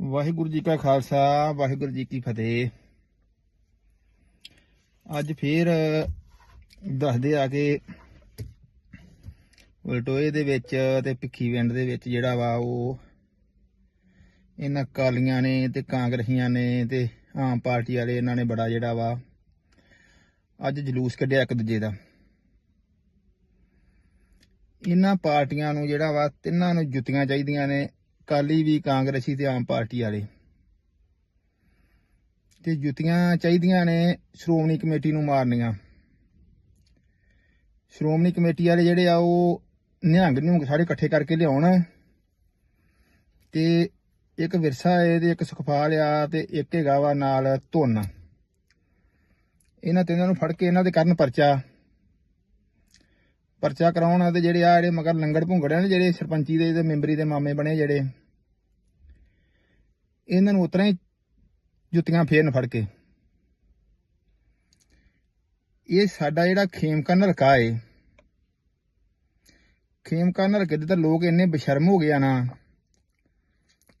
ਵਾਹਿਗੁਰੂ ਜੀ ਕਾ ਖਾਲਸਾ, ਵਾਹਿਗੁਰੂ ਜੀ ਕੀ ਫਤਿਹ। ਅੱਜ ਫੇਰ ਦੱਸਦੇ ਆ ਕਿ ਵਲਟੋਏ ਦੇ ਵਿੱਚ ਤੇ ਭਿੱਖੀ ਪਿੰਡ ਦੇ ਵਿੱਚ ਜਿਹੜਾ ਵਾ ਉਹ ਇਹਨਾਂ ਕਾਲੀਆਂ ਨੇ ਤੇ ਕਾਂਗਰਸੀਆਂ ਨੇ ਤੇ ਆਮ ਪਾਰਟੀ ਵਾਲੇ ਇਹਨਾਂ ਨੇ ਬੜਾ ਜਿਹੜਾ ਵਾ ਅੱਜ ਜਲੂਸ ਕੱਢਿਆ ਇੱਕ ਦੂਜੇ ਦਾ। ਇਹਨਾਂ ਪਾਰਟੀਆਂ ਨੂੰ ਜਿਹੜਾ ਵਾ ਤਿੰਨਾਂ ਨੂੰ ਜੁੱਤੀਆਂ ਚਾਹੀਦੀਆਂ ਨੇ। ਕਾਲੀ ਵੀ ਕਾਂਗਰਸੀ ਤੇ ਆਮ ਪਾਰਟੀ ਵਾਲੇ। ਤੇ ਜੁੱਤੀਆਂ ਚਾਹੀਦੀਆਂ ਨੇ ਸ਼੍ਰੋਮਣੀ ਕਮੇਟੀ ਨੂੰ ਮਾਰਨੀਆਂ। ਸ਼੍ਰੋਮਣੀ ਕਮੇਟੀ ਵਾਲੇ ਜਿਹੜੇ ਆ, ਉਹ ਨਿਹੰਗ ਨਿਹੰਗ ਸਾਰੇ ਇਕੱਠੇ ਕਰਕੇ ਲਿਆਉਣ। ਤੇ ਇੱਕ ਵਿਰਸਾ ਹੈ ਤੇ ਇੱਕ ਸੁਖਪਾਲ ਆ ਤੇ ਇੱਕ ਹੈਗਾ ਵਾ ਨਾਲ ਧੁੰਨ। ਇਹਨਾਂ ਤਿੰਨਾਂ ਨੂੰ ਫੜ ਕੇ ਇਹਨਾਂ ਦੇ ਕਰਨ ਪਰਚਾ। ਪਰਚਾ ਕਰਾਉਣ ਤੇ ਜਿਹੜੇ ਆ ਜਿਹੜੇ ਮਗਰ ਲੰਗੜ ਭੁੰਗੜਿਆ ਨੇ ਜਿਹੜੇ ਸਰਪੰਚੀ ਦੇ ਤੇ ਮੈਂਬਰੀ ਦੇ ਮਾਮੇ ਬਣੇ ਜਿਹੜੇ, ਇਹਨਾਂ ਨੂੰ ਉਤਰਾ ਹੀ ਜੁੱਤੀਆਂ ਫੇਰਨ ਫੜ ਕੇ। ਇਹ ਸਾਡਾ ਜਿਹੜਾ ਖੇਮਕਾ ਨਲਕਾ ਏ ਖੇਮਕਾ ਨਲਕੇ ਦੇ ਤਾਂ ਲੋਕ ਇੰਨੇ ਬਸ਼ਰਮ ਹੋ ਗਏ ਆ ਨਾ,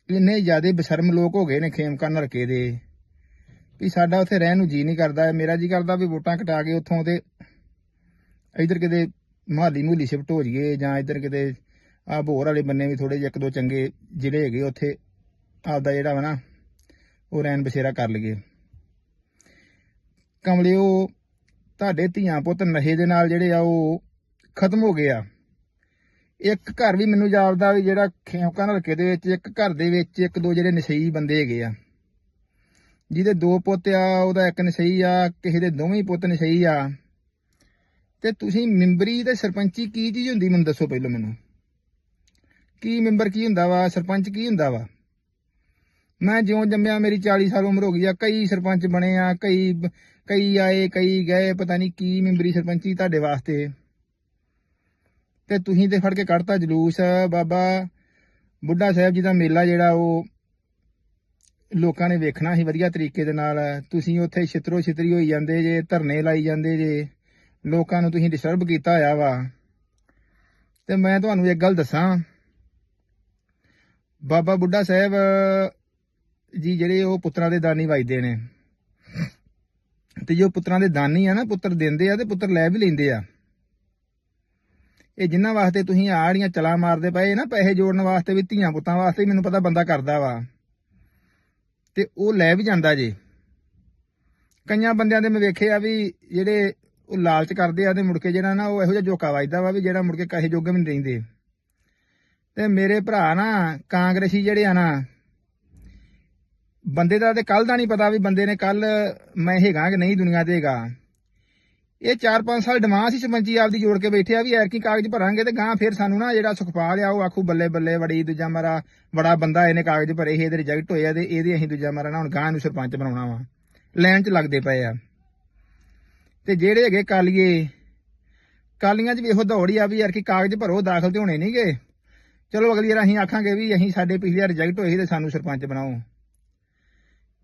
ਇੰਨੇ ਜ਼ਿਆਦਾ ਬਸ਼ਰਮ ਲੋਕ ਹੋ ਗਏ ਨੇ ਖੇਮਕਾ ਨਲਕੇ ਦੇ, ਵੀ ਸਾਡਾ ਉੱਥੇ ਰਹਿਣ ਨੂੰ ਜੀ ਨਹੀਂ ਕਰਦਾ। ਮੇਰਾ ਜੀ ਕਰਦਾ ਵੀ ਵੋਟਾਂ ਕਟਾ ਕੇ ਉੱਥੋਂ ਤੇ ਇਧਰ ਕਿਤੇ ਮਹਾਲੀ ਮੂਲੀ ਸ਼ਿਫਟ ਹੋ ਜਾਈਏ ਜਾਂ ਇੱਧਰ ਕਿਤੇ ਆ ਭੋਰ ਵਾਲੇ ਬੰਨੇ ਵੀ ਥੋੜੇ ਜਿਹੇ ਇੱਕ ਦੋ ਚੰਗੇ ਜ਼ਿਲ੍ਹੇ ਹੈਗੇ, ਉੱਥੇ ਆਪਦਾ ਜਿਹੜਾ ਵਾ ਨਾ, ਉਹ ਰੈਨ ਬਸੇਰਾ ਕਰ ਲਈਏ। ਕਮਲਿਓ, ਤੁਹਾਡੇ ਧੀਆਂ ਪੁੱਤ ਨਸ਼ੇ ਦੇ ਨਾਲ ਜਿਹੜੇ ਆ ਉਹ ਖਤਮ ਹੋ ਗਏ ਆ। ਇੱਕ ਘਰ ਵੀ ਮੈਨੂੰ ਜਾਪਦਾ ਵੀ ਜਿਹੜਾ ਖੇਮਕਾਂ ਹਲਕੇ ਦੇ ਵਿੱਚ, ਇੱਕ ਘਰ ਦੇ ਵਿੱਚ ਇੱਕ ਦੋ ਜਿਹੜੇ ਨਸ਼ਈ ਬੰਦੇ ਹੈਗੇ ਆ। ਜਿਹਦੇ ਦੋ ਪੁੱਤ ਆ, ਉਹਦਾ ਇੱਕ ਨਸ਼ਈ ਆ, ਕਿਸੇ ਦੇ ਦੋਵੇਂ ਪੁੱਤ ਨਸ਼ਈ ਆ। ਤੇ ਤੁਸੀਂ ਮੈਂਬਰੀ ਤੇ ਸਰਪੰਚੀ ਕੀ ਚੀਜ਼ ਹੁੰਦੀ, ਮੈਨੂੰ ਦੱਸੋ ਪਹਿਲਾਂ ਮੈਨੂੰ। ਕੀ ਮੈਂਬਰ ਕੀ ਹੁੰਦਾ ਵਾ, ਸਰਪੰਚ ਕੀ ਹੁੰਦਾ ਵਾ? ਮੈਂ ਜਿਉਂ ਜੰਮਿਆ, ਮੇਰੀ 40 ਸਾਲ ਉਮਰ ਹੋ ਗਈ ਆ, ਕਈ ਸਰਪੰਚ ਬਣੇ ਆ, ਕਈ ਕਈ ਆਏ, ਕਈ ਗਏ, ਪਤਾ ਨਹੀਂ ਕੀ ਮੈਂਬਰੀ ਸਰਪੰਚੀ ਤੁਹਾਡੇ ਵਾਸਤੇ। ਤੇ ਤੁਸੀਂ ਤੇ ਫੜ ਕੇ ਕੱਢਤਾ ਜਲੂਸ, ਬਾਬਾ ਬੁੱਢਾ ਸਾਹਿਬ ਜੀ ਦਾ ਮੇਲਾ ਜਿਹੜਾ ਉਹ ਲੋਕਾਂ ਨੇ ਵੇਖਣਾ ਸੀ ਵਧੀਆ ਤਰੀਕੇ ਦੇ ਨਾਲ। ਤੁਸੀਂ ਉੱਥੇ ਛਿਤਰੋ ਛਿਤਰੀ ਹੋਈ ਜਾਂਦੇ ਜੇ, ਧਰਨੇ ਲਾਈ ਜਾਂਦੇ ਜੇ। ਲੋਕਾਂ ਨੂੰ ਤੁਸੀਂ ਡਿਸਟਰਬ ਕੀਤਾ ਹੋਇਆ ਵਾ। ਤੇ ਮੈਂ ਤੁਹਾਨੂੰ ਇੱਕ ਗੱਲ ਦੱਸਾਂ। ਬਾਬਾ ਬੁੱਢਾ ਸਾਹਿਬ, ਜੀ ਜਿਹੜੇ ਉਹ ਪੁੱਤਰਾਂ ਦੇ ਦਾਨੀ ਵਜਦੇ ਨੇ। ਤੇ ਜੋ ਪੁੱਤਰਾਂ ਦੇ ਦਾਨੀ ਆ ਨਾ, ਪੁੱਤਰ ਦਿੰਦੇ ਆ ਤੇ ਪੁੱਤਰ ਲੈ ਵੀ ਲੈਂਦੇ ਆ। ਇਹ ਜਿੰਨਾਂ ਵਾਸਤੇ ਤੁਸੀਂ ਆੜੀਆਂ ਚਲਾ ਮਾਰਦੇ ਪਏ ਨਾ, ਪੈਸੇ ਜੋੜਨ ਵਾਸਤੇ ਵੀ, ਧੀਆਂ ਪੁੱਤਾਂ ਵਾਸਤੇ ਵੀ ਮੈਨੂੰ ਪਤਾ ਬੰਦਾ ਕਰਦਾ ਵਾ। ਤੇ ਉਹ ਲੈ ਵੀ ਜਾਂਦਾ ਜੇ। ਕਈਆਂ ਬੰਦਿਆਂ ਦੇ ਮੈਂ ਵੇਖੇ ਆ ਵੀ ਜਿਹੜੇ ਉਹ ਲਾਲਚ ਕਰਦੇ ਆ ਤੇ ਮੁੜ ਕੇ ਜਿਹੜਾ ਨਾ ਉਹ ਇਹੋ ਜਿਹਾ ਜੋਕਾ ਵੱਜਦਾ ਵਾ ਵੀ ਜਿਹੜਾ ਮੁੜ ਕੇ ਕਾਹੇ ਜੋਗੇ ਵੀ ਨਹੀਂ ਰਹਿੰਦੇ। ਤੇ ਮੇਰੇ ਭਰਾ ਨਾ ਕਾਂਗਰਸੀ ਜਿਹੜੇ ਆ ਨਾ, ਬੰਦੇ ਦਾ ਤੇ ਕੱਲ ਦਾ ਨਹੀਂ ਪਤਾ ਵੀ ਬੰਦੇ ਨੇ ਕੱਲ ਮੈਂ ਹੈਗਾ ਕਿ ਨਹੀਂ ਦੁਨੀਆ ਤੇ ਹੈਗਾ। ਇਹ 4-5 ਸਾਲ ਡਿਮਾਂਡ ਸੀ ਸਰਪੰਚੀ ਆਪਦੀ ਜੋੜ ਕੇ ਬੈਠੇ ਆ ਵੀ ਐਰਕੀ ਕਾਗਜ਼ ਭਰਾਂਗੇ ਤੇ ਗਾਂ ਫਿਰ ਸਾਨੂੰ ਨਾ ਜਿਹੜਾ ਸੁਖਪਾਲ ਆ ਉਹ ਆਖੂ ਬੱਲੇ ਬੱਲੇ ਬੜੀ ਦੂਜਾ ਮਾਰਾ ਬੜਾ ਬੰਦਾ ਇਹਨੇ ਕਾਗਜ਼ ਭਰੇ ਇਹਦੇ ਰਿਜੈਕਟ ਹੋਇਆ ਆ ਤੇ ਇਹਦੇ ਅਸੀਂ ਦੂਜਾ ਮਾਰਾ ਨਾ ਹੁਣ ਗਾਂ ਨੂੰ ਸਰਪੰਚ ਬਣਾਉਣਾ ਵਾ। ਲੈਣ 'ਚ ਲੱਗਦੇ ਪਏ ਆ। ਤੇ ਜਿਹੜੇ ਹੈਗੇ ਕਾਲੀਏ, ਕਾਲੀਆਂ 'ਚ ਵੀ ਇਹੋ ਦੌੜ ਹੀ ਆ ਵੀ ਯਾਰ ਕਿ ਕਾਗਜ਼ ਭਰੋ, ਦਾਖਲ ਤੇ ਹੋਣੇ ਨਹੀਂਗੇ। ਚਲੋ ਅਗਲੀ ਵਾਰ ਅਸੀਂ ਆਖਾਂਗੇ ਵੀ ਅਸੀਂ ਸਾਡੇ ਪਿਛਲੀ ਵਾਰ ਰਿਜੈਕਟ ਹੋਏ ਸੀ ਤੇ ਸਾਨੂੰ ਸਰਪੰਚ ਬਣਾਓ।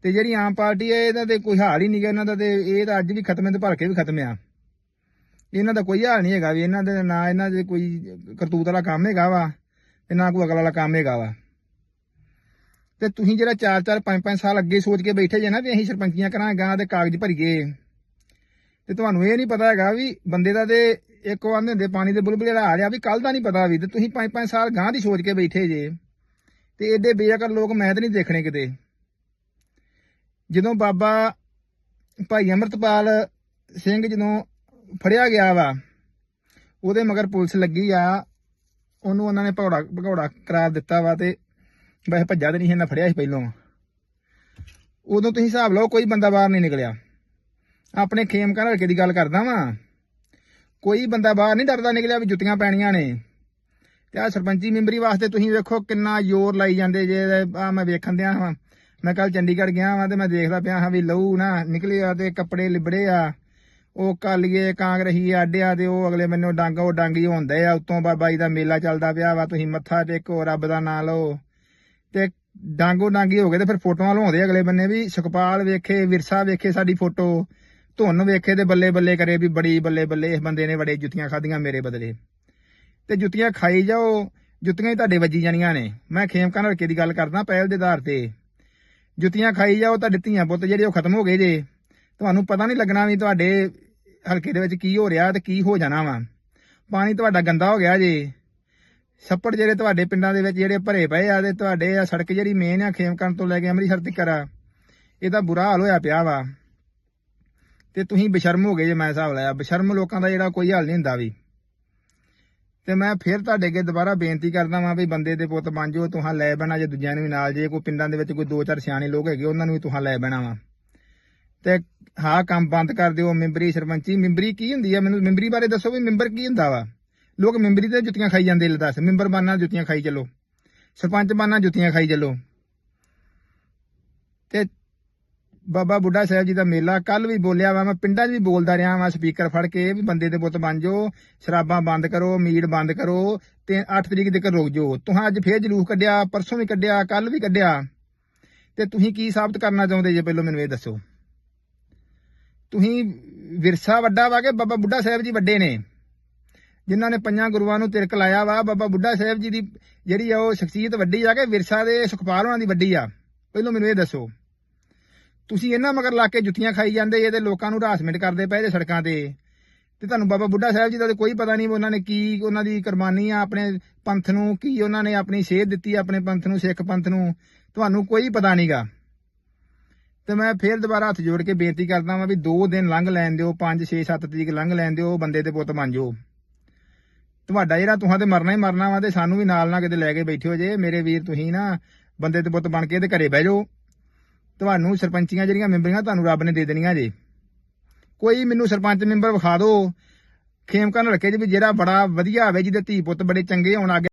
ਤੇ ਜਿਹੜੀ ਆਮ ਪਾਰਟੀ ਹੈ ਇਹਦਾ ਤੇ ਕੋਈ ਹਾਲ ਹੀ ਨਹੀਂ ਗਾ, ਇਹਨਾਂ ਦਾ ਤੇ ਇਹ ਤਾਂ ਅੱਜ ਵੀ ਖਤਮ ਹੈ ਤੇ ਭਰ ਕੇ ਵੀ ਖਤਮ ਆ। ਇਹਨਾਂ ਦਾ ਕੋਈ ਹਾਲ ਨਹੀਂ ਹੈਗਾ ਵੀ ਇਹਨਾਂ ਦੇ ਨਾ ਇਹਨਾਂ ਦੇ ਕੋਈ ਕਰਤੂਤ ਵਾਲਾ ਕੰਮ ਹੈਗਾ ਵਾ ਤੇ ਨਾ ਕੋਈ ਅਗਲ ਵਾਲਾ ਕੰਮ ਹੈਗਾ ਵਾ। ਤੇ ਤੁਸੀਂ ਜਿਹੜਾ 4-4 5-5 ਸਾਲ ਅੱਗੇ ਸੋਚ ਕੇ ਬੈਠੇ ਜੇ ਨਾ ਵੀ ਅਸੀਂ ਸਰਪੰਚੀਆਂ ਕਰਾਂਗੇ ਤੇ ਕਾਗਜ਼ ਭਰੀਏ। ਤੇ ਤੁਹਾਨੂੰ ਇਹ ਨਹੀਂ ਪਤਾ ਹੈਗਾ ਵੀ ਬੰਦੇ ਦਾ ਤੇ ਇੱਕ ਉਹ ਆਂਦੇ ਹੁੰਦੇ ਪਾਣੀ ਦੇ ਬੁਲਬੁਲੇ ਦਾ ਹਾਲ ਆ ਵੀ ਕੱਲ ਦਾ ਨਹੀਂ ਪਤਾ ਵੀ ਤੇ ਤੁਸੀਂ 5-5 ਸਾਲ ਗਾਂ ਦੀ ਸੋਚ ਕੇ ਬੈਠੇ ਜੇ। ਤੇ ਏਡੇ ਬੇਅਕਲ ਲੋਕ ਮੈਂ ਤਾਂ ਨਹੀਂ ਦੇਖਣੇ ਕਿਤੇ। ਜਦੋਂ ਬਾਬਾ ਭਾਈ ਅਮਰਤਪਾਲ ਸਿੰਘ ਜਦੋਂ ਫੜਿਆ ਗਿਆ ਵਾ, ਉਹਦੇ ਮਗਰ ਪੁਲਿਸ ਲੱਗੀ ਆ, ਉਹਨੂੰ ਉਹਨਾਂ ਨੇ ਭਗੌੜਾ ਭਗੌੜਾ ਕਰਾਰ ਦਿੱਤਾ ਵਾ ਤੇ ਵੈਸੇ ਭੱਜਾ ਤੇ ਨਹੀਂ ਇਹਨਾਂ ਫੜਿਆ ਸੀ ਪਹਿਲੋਂ। ਉਦੋਂ ਤੁਸੀਂ ਹਿਸਾਬ ਲਓ ਕੋਈ ਬੰਦਾ ਬਾਹਰ ਨਹੀਂ ਨਿਕਲਿਆ। ਆਪਣੇ ਖੇਮ ਘਰ ਹਲਕੇ ਦੀ ਗੱਲ ਕਰਦਾ ਵਾਂ। ਕੋਈ ਬੰਦਾ ਬਾਹਰ ਨਹੀਂ ਡਰਦਾ ਨਿਕਲਿਆ ਵੀ ਜੁੱਤੀਆਂ ਪੈਣੀਆਂ ਨੇ। ਤੇ ਆ ਸਰਪੰਚੀ ਮੈਂਬਰੀ ਵਾਸਤੇ ਤੁਸੀਂ ਵੇਖੋ ਕਿੰਨਾ ਜ਼ੋਰ ਲਾਈ ਜਾਂਦੇ ਜੇ ਆ ਮੈਂ ਵੇਖਣ ਦਿਆਂ ਹਾਂ ਮੈਂ ਕੱਲ ਚੰਡੀਗੜ੍ਹ ਗਿਆ ਹਾਂ ਤੇ ਮੈਂ ਦੇਖਦਾ ਪਿਆ ਹਾਂ ਵੀ ਲਹੂ ਨਾ ਨਿਕਲੇ ਆ ਤੇ ਕੱਪੜੇ ਲਿਬੜੇ ਆ। ਉਹ ਕਾਲੀਏ, ਕਾਂਗਰਸੀ ਆਡਿਆ ਤੇ ਉਹ ਅਗਲੇ ਮੈਨੂੰ ਡੰਗ, ਉਹ ਡਾਂਗੀ ਹੁੰਦੇ ਆ। ਉਤੋਂ ਬਾਬਾ ਜੀ ਦਾ ਮੇਲਾ ਚੱਲਦਾ ਪਿਆ ਵਾ, ਤੁਸੀਂ ਮੱਥਾ ਟੇਕੋ, ਰੱਬ ਦਾ ਨਾਂ ਲਓ। ਤੇ ਡਾਂਗੋ ਡਾਂਗੀ ਹੋ ਗਏ ਤੇ ਫਿਰ ਫੋਟੋਆਂ ਲਵਾਉਂਦੇ ਅਗਲੇ ਬੰਨੇ ਵੀ ਸੁਖਪਾਲ ਵੇਖੇ, ਵਿਰਸਾ ਵੇਖੇ ਸਾਡੀ ਫੋਟੋ। ਧੁੰਨ ਵੇਖੇ ਤੇ ਬੱਲੇ ਬੱਲੇ ਕਰੇ ਵੀ ਬੜੀ ਬੱਲੇ ਬੱਲੇ ਇਸ ਬੰਦੇ ਨੇ ਬੜੇ ਜੁੱਤੀਆਂ ਖਾਧੀਆਂ ਮੇਰੇ ਬਦਲੇ। ਤੇ ਜੁੱਤੀਆਂ ਖਾਈ ਜਾਓ, ਜੁੱਤੀਆਂ ਹੀ ਤੁਹਾਡੇ ਵੱਜੀ ਜਾਣੀਆਂ ਨੇ। ਮੈਂ ਖੇਮਕਾਂ ਹਲਕੇ ਦੀ ਗੱਲ ਕਰਦਾ ਪਹਿਲ ਦੇ ਆਧਾਰ ਤੇ। ਜੁੱਤੀਆਂ ਖਾਈ ਜਾਓ, ਤੁਹਾਡੇ ਧੀਆਂ ਪੁੱਤ ਜਿਹੜੇ ਉਹ ਖਤਮ ਹੋ ਗਏ ਜੇ। ਤੁਹਾਨੂੰ ਪਤਾ ਨਹੀਂ ਲੱਗਣਾ ਵੀ ਤੁਹਾਡੇ ਹਲਕੇ ਦੇ ਵਿੱਚ ਕੀ ਹੋ ਰਿਹਾ ਤੇ ਕੀ ਹੋ ਜਾਣਾ ਵਾ। ਪਾਣੀ ਤੁਹਾਡਾ ਗੰਦਾ ਹੋ ਗਿਆ ਜੇ। ਛੱਪੜ ਜਿਹੜੇ ਤੁਹਾਡੇ ਪਿੰਡਾਂ ਦੇ ਵਿੱਚ ਜਿਹੜੇ ਭਰੇ ਪਏ ਆ ਤੇ ਤੁਹਾਡੇ ਆ ਸੜਕ ਜਿਹੜੀ ਮੇਨ ਆ ਖੇਮਕਰਨ ਤੋਂ ਲੈ ਕੇ ਅੰਮ੍ਰਿਤਸਰ ਤੱਕ ਆ। ਇਹਦਾ ਬੁਰਾ ਹਾਲ ਹੋਇਆ ਪਿਆ ਵਾ। ਤੇ ਤੁਸੀਂ ਬਸ਼ਰਮ ਹੋ ਗਏ ਜੇ ਮੈਂ ਹਿਸਾਬ ਲਾਇਆ। ਬਸ਼ਰਮ ਲੋਕਾਂ ਦਾ ਜਿਹੜਾ ਕੋਈ ਹਾਲ ਨਹੀਂ ਹੁੰਦਾ ਵੀ। ਤੇ ਮੈਂ ਫਿਰ ਤੁਹਾਡੇ ਅੱਗੇ ਦੁਬਾਰਾ ਬੇਨਤੀ ਕਰਦਾ ਵਾਂ ਵੀ ਬੰਦੇ ਦੇ ਪੁੱਤ ਬਣ ਜਾਓ ਤੁਹਾਂ ਲੈ ਬਣਾ ਜੇ ਦੂਜਿਆਂ ਨੂੰ ਵੀ ਨਾਲ ਜੇ, ਕੋਈ ਪਿੰਡਾਂ ਦੇ ਵਿੱਚ ਕੋਈ ਦੋ ਚਾਰ ਸਿਆਣੇ ਲੋਕ ਹੈਗੇ, ਉਹਨਾਂ ਨੂੰ ਵੀ ਤੁਹਾਂ ਲੈ ਬਣਾ ਵਾ। ਤੇ ਹਾਂ ਕੰਮ ਬੰਦ ਕਰ ਦਿਓ ਮੈਂਬਰੀ ਸਰਪੰਚੀ। ਮੈਂਬਰੀ ਕੀ ਹੁੰਦੀ ਆ? ਮੈਨੂੰ ਮੈਂਬਰੀ ਬਾਰੇ ਦੱਸੋ ਵੀ ਮੈਂਬਰ ਕੀ ਹੁੰਦਾ ਵਾ? ਲੋਕ ਮੈਂਬਰੀ ਤੇ ਜੁੱਤੀਆਂ ਖਾਈ ਜਾਂਦੇ ਲੈ ਦੱਸ। ਮੈਂਬਰ ਬਣਨਾ ਜੁੱਤੀਆਂ ਖਾਈ ਚੱਲੋ। ਸਰਪੰਚ ਬਣਨਾ ਜੁੱਤੀਆਂ ਖਾਈ ਚੱਲੋ। ਤੇ ਬਾਬਾ ਬੁੱਢਾ ਸਾਹਿਬ ਜੀ ਦਾ ਮੇਲਾ ਕੱਲ ਵੀ ਬੋਲਿਆ ਵਾ, ਮੈਂ ਪਿੰਡਾਂ 'ਚ ਵੀ ਬੋਲਦਾ ਰਿਹਾ ਵਾਂ ਸਪੀਕਰ ਫੜ ਕੇ ਵੀ ਬੰਦੇ ਦੇ ਪੁੱਤ ਬਣ ਜਾਓ, ਸ਼ਰਾਬਾਂ ਬੰਦ ਕਰੋ, ਮੀਟ ਬੰਦ ਕਰੋ ਤੇ 8 ਤਰੀਕ ਤੱਕ ਰੁਕ ਜਾਓ। ਤੁਹਾਂ ਅੱਜ ਫੇਰ ਜਲੂਸ ਕੱਢਿਆ, ਪਰਸੋਂ ਵੀ ਕੱਢਿਆ ਕੱਲ ਵੀ ਕੱਢਿਆ। ਤੇ ਤੁਸੀਂ ਕੀ ਸਾਬਤ ਕਰਨਾ ਚਾਹੁੰਦੇ ਜੇ ਪਹਿਲਾਂ ਮੈਨੂੰ ਇਹ ਦੱਸੋ? ਤੁਸੀਂ ਵਿਰਸਾ ਵੱਡਾ ਵਾ ਕਿ ਬਾਬਾ ਬੁੱਢਾ ਸਾਹਿਬ ਜੀ ਵੱਡੇ ਨੇ? ਜਿਨ੍ਹਾਂ ਨੇ ਪੰਜਾਂ ਗੁਰੂਆਂ ਨੂੰ ਤਿਰਕ ਲਾਇਆ ਵਾ, ਬਾਬਾ ਬੁੱਢਾ ਸਾਹਿਬ ਜੀ ਦੀ ਜਿਹੜੀ ਆ ਉਹ ਸ਼ਖਸੀਅਤ ਵੱਡੀ ਆ ਕਿ ਵਿਰਸਾ ਦੇ ਸੁਖਪਾਲ ਹੋਣਾ ਦੀ ਵੱਡੀ ਆ। ਪਹਿਲਾਂ ਮੈਨੂੰ ਇਹ ਦੱਸੋ। ਤੁਸੀਂ ਇਹਨਾਂ ਮਗਰ ਲਾ ਕੇ ਜੁੱਤੀਆਂ ਖਾਈ ਜਾਂਦੇ ਜੇ ਤੇ ਲੋਕਾਂ ਨੂੰ ਹਰਾਸਮੈਂਟ ਕਰਦੇ ਪਏ ਜੇ ਸੜਕਾਂ ਤੇ। ਤੇ ਤੁਹਾਨੂੰ ਬਾਬਾ ਬੁੱਢਾ ਸਾਹਿਬ ਜੀ ਦਾ ਕੋਈ ਪਤਾ ਨਹੀਂ ਉਹਨਾਂ ਨੇ ਕੀ, ਉਹਨਾਂ ਦੀ ਕੁਰਬਾਨੀ ਆ, ਆਪਣੇ ਪੰਥ ਨੂੰ, ਕੀ ਉਹਨਾਂ ਨੇ ਆਪਣੀ ਸੇਧ ਦਿੱਤੀ ਆਪਣੇ ਪੰਥ ਨੂੰ, ਸਿੱਖ ਪੰਥ ਨੂੰ, ਤੁਹਾਨੂੰ ਕੋਈ ਪਤਾ ਨਹੀਂਗਾ ਤੇ ਮੈਂ ਫੇਰ ਦੁਬਾਰਾ ਹੱਥ ਜੋੜ ਕੇ ਬੇਨਤੀ ਕਰਦਾ ਵਾਂ ਵੀ 2 ਦਿਨ ਲੰਘ ਲੈਣ ਦਿਓ 5 6 7 ਤਰੀਕ ਲੰਘ ਲੈਣ ਦਿਓ, ਬੰਦੇ ਦੇ ਪੁੱਤ ਬਣ ਜਾਓ। ਤੁਹਾਡਾ ਜਿਹੜਾ ਤੁਹਾਂ ਤੇ ਮਰਨਾ ਹੀ ਮਰਨਾ ਵਾ ਤੇ ਸਾਨੂੰ ਵੀ ਨਾਲ ਨਾ ਕਿਤੇ ਲੈ ਕੇ ਬੈਠਿਓ ਜੇ, ਮੇਰੇ ਵੀਰ ਤੁਸੀਂ ਨਾ, ਬੰਦੇ ਦੇ ਪੁੱਤ ਬਣ ਕੇ ਤੇ ਘਰੇ ਬਹਿ ਜਾਓ। ਤੁਹਾਨੂੰ ਸਰਪੰਚੀਆਂ ਜਿਹੜੀਆਂ ਮੈਂਬਰੀਆਂ ਤੁਹਾਨੂੰ ਰੱਬ ਨੇ ਦੇ ਦੇਣੀਆਂ ਜੇ। ਕੋਈ ਮੈਨੂੰ ਸਰਪੰਚ ਮੈਂਬਰ ਵਿਖਾ ਦਿਓ, ਖੇਮਕਰਨ ਹਲਕੇ 'ਚ ਵੀ ਜਿਹੜਾ ਬੜਾ ਵਧੀਆ ਹੋਵੇ ਜਿਹਦੇ ਧੀ ਪੁੱਤ ਬੜੇ ਚੰਗੇ ਹੋਣ ਅੱਗੇ